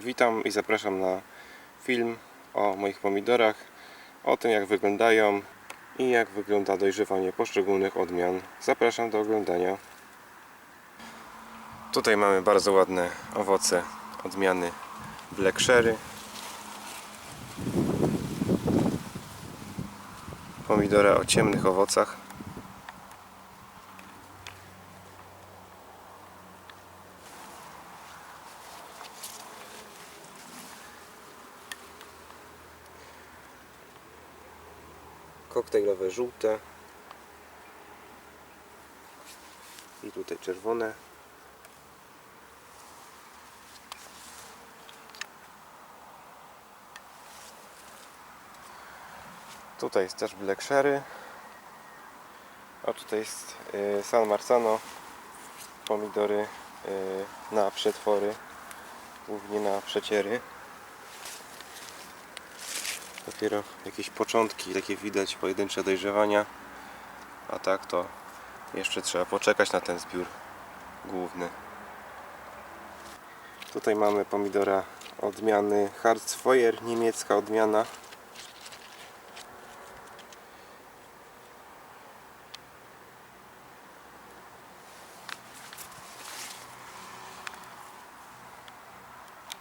Witam i zapraszam na film o moich pomidorach, o tym jak wyglądają i jak wygląda dojrzewanie poszczególnych odmian. Zapraszam do oglądania. Tutaj mamy bardzo ładne owoce odmiany Black Sherry. Pomidora o ciemnych owocach. Koktajlowe żółte. I tutaj czerwone. Tutaj jest też Black Sherry a tutaj jest y, San Marzano. Pomidory y, na przetwory głównie na przeciery dopiero jakieś początki, takie widać pojedyncze dojrzewania. A tak to jeszcze trzeba poczekać na ten zbiór główny. Tutaj mamy pomidora odmiany Harzfeuer, niemiecka odmiana.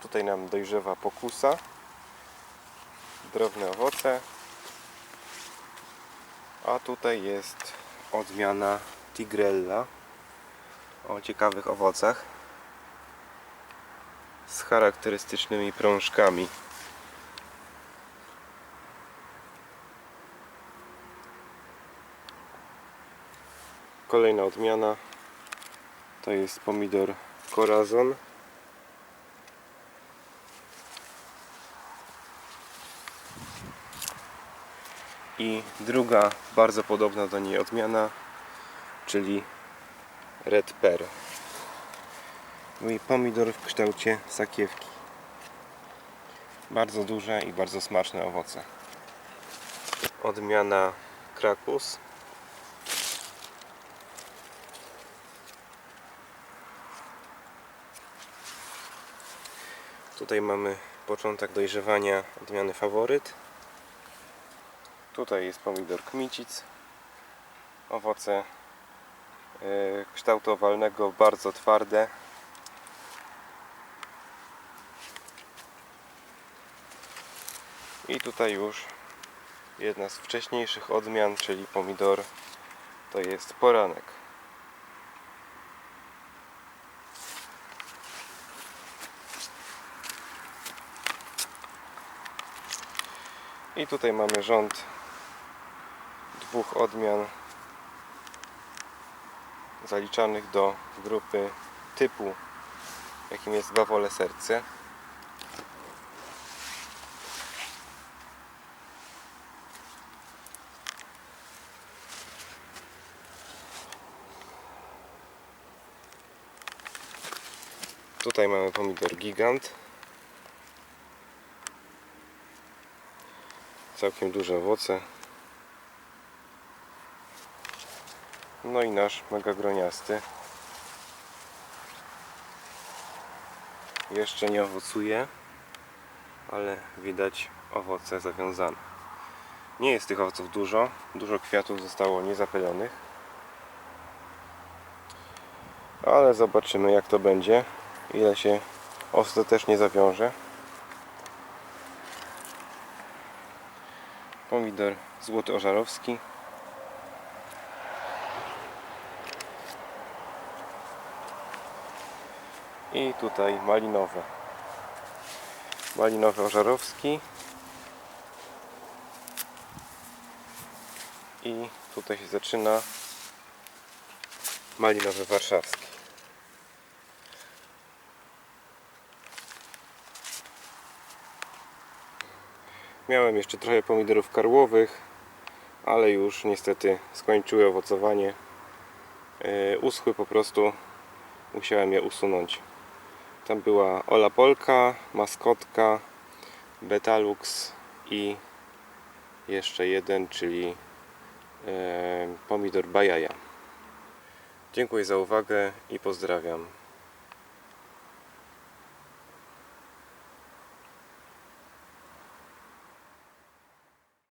Tutaj nam dojrzewa pokusa drobne owoce. A tutaj jest odmiana Tigrella o ciekawych owocach z charakterystycznymi prążkami. Kolejna odmiana to jest pomidor Corazon i druga bardzo podobna do niej odmiana czyli Red Pear. Mój pomidor w kształcie sakiewki. Bardzo duże i bardzo smaczne owoce. Odmiana Krakus. Tutaj mamy początek dojrzewania odmiany faworyt Tutaj jest pomidor kmicic. Owoce yy, kształtu owalnego, bardzo twarde. I tutaj już jedna z wcześniejszych odmian, czyli pomidor to jest poranek. I tutaj mamy rząd dwóch odmian zaliczanych do grupy typu jakim jest bawole serce. Tutaj mamy pomidor gigant. Całkiem duże owoce No i nasz mega groniasty. Jeszcze nie owocuje, ale widać owoce zawiązane. Nie jest tych owoców dużo, dużo kwiatów zostało niezapylonych. Ale zobaczymy jak to będzie, ile się ostatecznie zawiąże. Pomidor złoty ożarowski i tutaj malinowe. Malinowy ożarowski. I tutaj się zaczyna malinowy warszawski. Miałem jeszcze trochę pomidorów karłowych ale już niestety skończyły owocowanie. Yy, uschły po prostu. Musiałem je usunąć tam była Ola Polka, maskotka, Betalux i jeszcze jeden, czyli e, pomidor Bajaja. Dziękuję za uwagę i pozdrawiam.